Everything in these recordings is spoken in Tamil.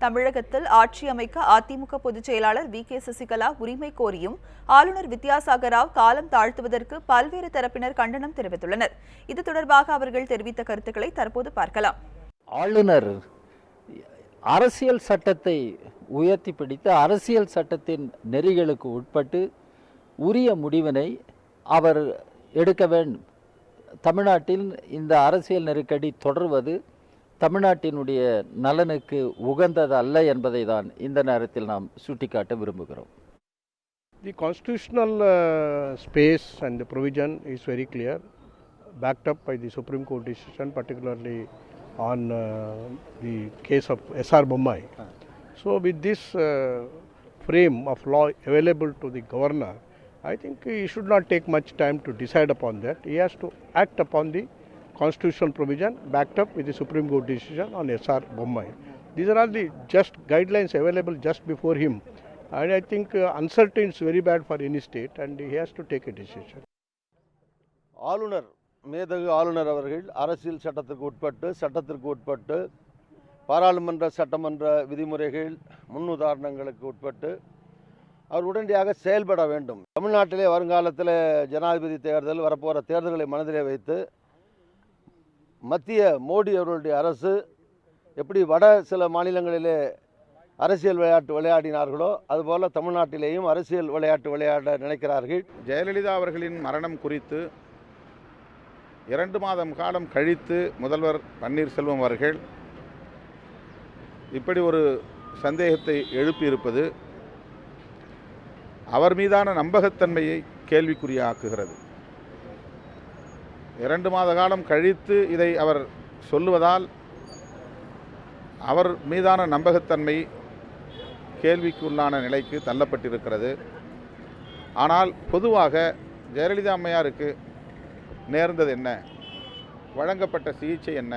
தமிழகத்தில் ஆட்சி அமைக்க அதிமுக பொதுச் செயலாளர் வி. கே. சசிகலா உரிமை கோரியும் ஆளுநர் வித்யாசாகர் ராவ் காலம் தாழ்த்துவதற்கு பல்வேறு தரப்பினர் கண்டனம் தெரிவித்துள்ளனர். இது தொடர்பாக அவர்கள் தெரிவித்த கருத்துக்களை தற்போது பார்க்கலாம். ஆளுநர் அரசியல் சட்டத்தை உயர்த்தி பிடித்து அரசியல் சட்டத்தின் நெறிகளுக்கு உட்பட்டு உரிய முடிவினை அவர் எடுக்க வேண்டும். தமிழ்நாட்டில் இந்த அரசியல் நெருக்கடி தொடர்வது தமிழ்நாட்டினுடைய நலனுக்கு உகந்தது அல்ல என்பதை தான் இந்த நேரத்தில் நாம் சுட்டிக்காட்ட விரும்புகிறோம் the constitutional space and provision is very clear backed by the supreme court decision particularly on the case of S R Bommai so with this frame of law available to the governor I think you should not take much time to decide upon that He has to act upon the constitutional provision backed up with the Supreme Court decision on SR Bommai. These are all the just guidelines available just before him. And I think uh, uncertainty is very bad for any state and he has to take a decision. ஆளுநர் மேதகு ஆளுநர் அவர்கள் அரசியல் சட்டத்திற்கு உட்பட்டு சட்டத்திற்கு உட்பட்டு பாராளுமன்ற சட்டமன்ற விதிமுறைகள் முன்னுதாரணங்களுக்கு உட்பட்டு அவர் உடனடியாக செயல்பட வேண்டும் தமிழ்நாட்டிலே வருங்காலத்தில் ஜனாதிபதி தேர்தல் வரப்போகிற தேர்தல்களை மனதிலே வைத்து மத்திய மோடி அவர்களுடைய அரசு எப்படி வட சில மாநிலங்களிலே அரசியல் விளையாட்டு விளையாடினார்களோ அதுபோல் தமிழ்நாட்டிலேயும் அரசியல் விளையாட்டு விளையாட நினைக்கிறார்கள். ஜெயலலிதா அவர்களின் மரணம் குறித்து இரண்டு மாதம் காலம் கழித்து முதல்வர் பன்னீர்செல்வம் அவர்கள் இப்படி ஒரு சந்தேகத்தை எழுப்பியிருப்பது அவர் மீதான நம்பகத்தன்மையை கேள்விக்குறியாக்குகிறது. இரண்டு மாத காலம் கழித்து இதை அவர் சொல்லுவதால் அவர் மீதான நம்பகத்தன்மை கேள்விக்குள்ளான நிலைக்கு தள்ளப்பட்டிருக்கிறது. ஆனால் பொதுவாக ஜெயலலிதா அம்மையாருக்கு நேர்ந்தது என்ன? வழங்கப்பட்ட சிகிச்சை என்ன?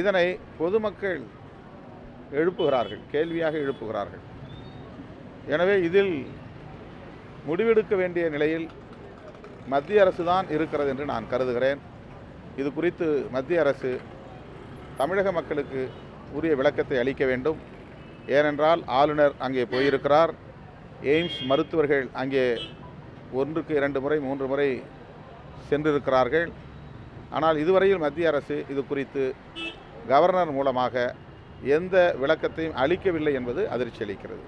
இதனை பொதுமக்கள் எழுப்புகிறார்கள் கேள்வியாக எழுப்புகிறார்கள். எனவே இதில் முடிவெடுக்க வேண்டிய நிலையில் மத்திய அரசு தான் இருக்கிறது என்று நான் கருதுகிறேன். இது குறித்து மத்திய அரசு தமிழக மக்களுக்கு உரிய விளக்கத்தை அளிக்க வேண்டும். ஏனென்றால் ஆளுநர் அங்கே போயிருக்கிறார். எய்ம்ஸ் மருத்துவர்கள் அங்கே ஒன்றுக்கு இரண்டு முறை மூன்று முறை சென்றிருக்கிறார்கள். ஆனால் இதுவரையில் மத்திய அரசு இது குறித்து கவர்னர் மூலமாக எந்த விளக்கத்தையும் அளிக்கவில்லை என்பது அதிர்ச்சி அளிக்கிறது